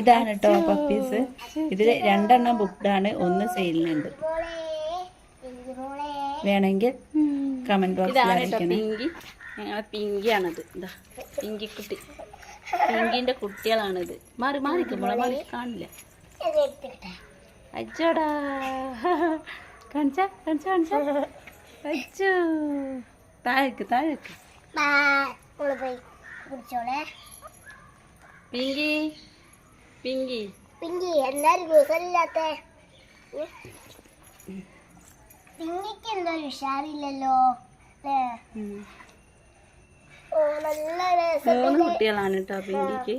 ഇതാണ് കേട്ടോ പപ്പീസ് ഇതിൽ രണ്ടെണ്ണം ബുക്ക്ഡാണ് ഒന്ന് സെയിലിനുണ്ട് വേണമെങ്കിൽ കമന്റ് ബോക്സിൽ അറിയിക്കണം. പിങ്കി. ഞങ്ങളെ പിങ്കിയാണത്. ഇതാ പിങ്കി കുട്ടി. പിങ്കിന്റെ കുട്ടികളാണിത്. മാറി മാറിക്കുമ്പോളെ മാറി കാണില്ല. അച്ചോടാ കാണിച്ച കാണിച്ച കാണിച്ച. അച്ചോ താഴേക്ക് താഴേക്ക്. പോയി കുടിച്ചോളെ. പിങ്കി. പിങ്കി. പിങ്കി എന്നാലും ഗുസലില്ലാത്ത പിങ്കിക്ക് എന്തോ ഉഷാറില്ലല്ലോ. ഓ നല്ല മൂന്ന് കുട്ടികളാണ് കേട്ടോ പിങ്കിക്ക്.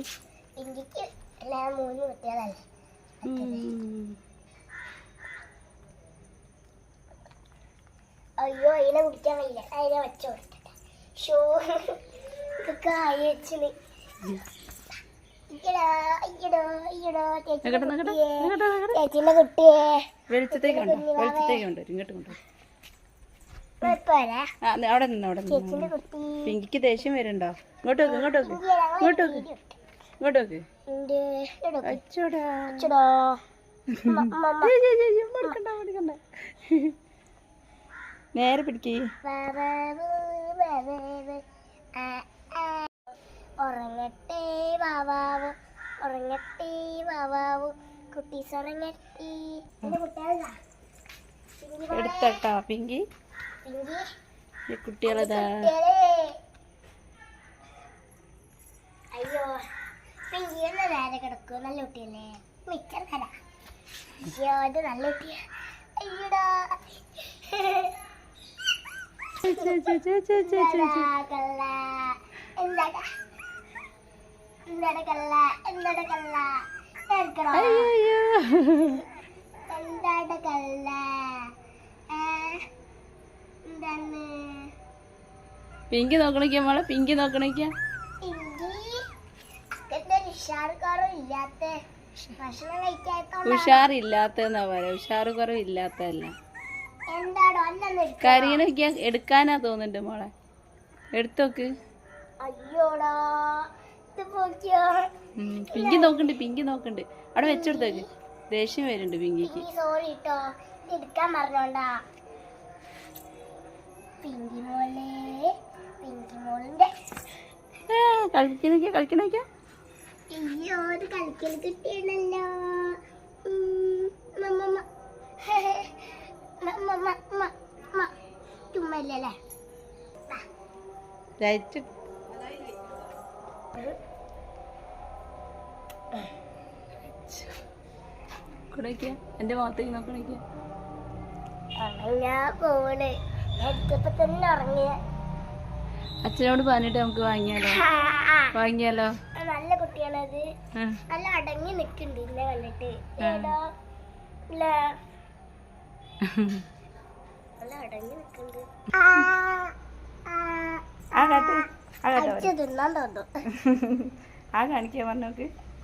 പിങ്കിക്ക് എല്ലാ മൂന്ന് കുട്ടികളല്ലേ. അയ്യോ അതിനെ കുടിക്കാൻ കഴിയില്ല അതിനെ വെച്ചു കൊടുത്തിട്ട്. ഷോ ഇതൊക്കെ ആയി വെച്ചിന്. വെളിച്ചത്തേക്ക് ഉണ്ടോ വെളിച്ചത്തേക്ക് ഉണ്ട് ഇങ്ങോട്ട് കൊണ്ടോ. അവിടെ നിന്ന് അവിടെ നിന്ന്. പിങ്കിക്ക് ദേഷ്യം വരുന്നുണ്ടോ? ഇങ്ങോട്ട് വെക്ക് ഇങ്ങോട്ട് വെക്ക് ഇങ്ങോട്ട് വെക്ക്. ഇങ്ങോട്ട് വെക്ക് നേരെ അച്ചോടാ. ഇച്ചടോ. മ- ഉറങ്ങട്ടെ വാവാവ്. ഉറങ്ങട്ടെ വാവാവ്. കുട്ടീസ് ഉറങ്ങട്ടെ. എന്റെ കുട്ടികളാ പിങ്കി എടുത്തട്ടാ പിങ്കി. പിങ്കി. ഈ കുട്ടികളതാ അയ്യോ പിങ്കി ഒന്ന് നേരെ കിടക്കൂ. നല്ല കുട്ടിയല്ലേ. മിച്ചം തരാ അയ്യോ ഇത് നല്ല കുട്ടിയാ. അയ്യടാ. ചേ, എന്താടാ കള്ള എടുക്കണോ അയ്യോ ഏ? എന്താണ്? പിങ്കി നോക്കണിക്ക മോളെ പിങ്കി നോക്കണിക്ക. ഉഷാറില്ലാത്തതെന്നാ പറയാ. ഉഷാറ് കുറവില്ലാത്തല്ല കരീനൊക്കെ എടുക്കാനാ തോന്നുന്നുണ്ട് മോളെ. എടുത്തോക്ക്. അയ്യോടാ. പിങ്കി നോക്കണ്ട് പിങ്കി നോക്കണ്ട്. അവിടെ വെച്ചെടുത്തേക്ക് ദേഷ്യം വരുന്നുണ്ട് പിങ്കിക്ക്. പിങ്കി സോറി കേട്ടോ എടുക്കാൻ പറഞ്ഞോണ്ടാ പിങ്കി മോളെ പിങ്കി മോളിന്റെ. ഏ, കളിക്കണിക്ക കളിക്കണിക്ക അയ്യോ കളിക്കൽ കിട്ടിയല്ലോ ചുമ്മല്ലേ ലൈറ്റ്. കുടയ്ക്ക എന്റെ മുഖത്തേക്ക് തന്നെ അച്ഛനോട് പറഞ്ഞിട്ട് നമുക്ക് വാങ്ങിയാലോ? വാങ്ങിയാലോ? നല്ല കുട്ടിയാണത്. നല്ല അടങ്ങി നിക്കുന്നുണ്ട് ഇന്നെ കണ്ടിട്ട്. നല്ല അടങ്ങി തോന്നുന്നു. ആ കാണിക്കാൻ പറഞ്ഞോക്ക്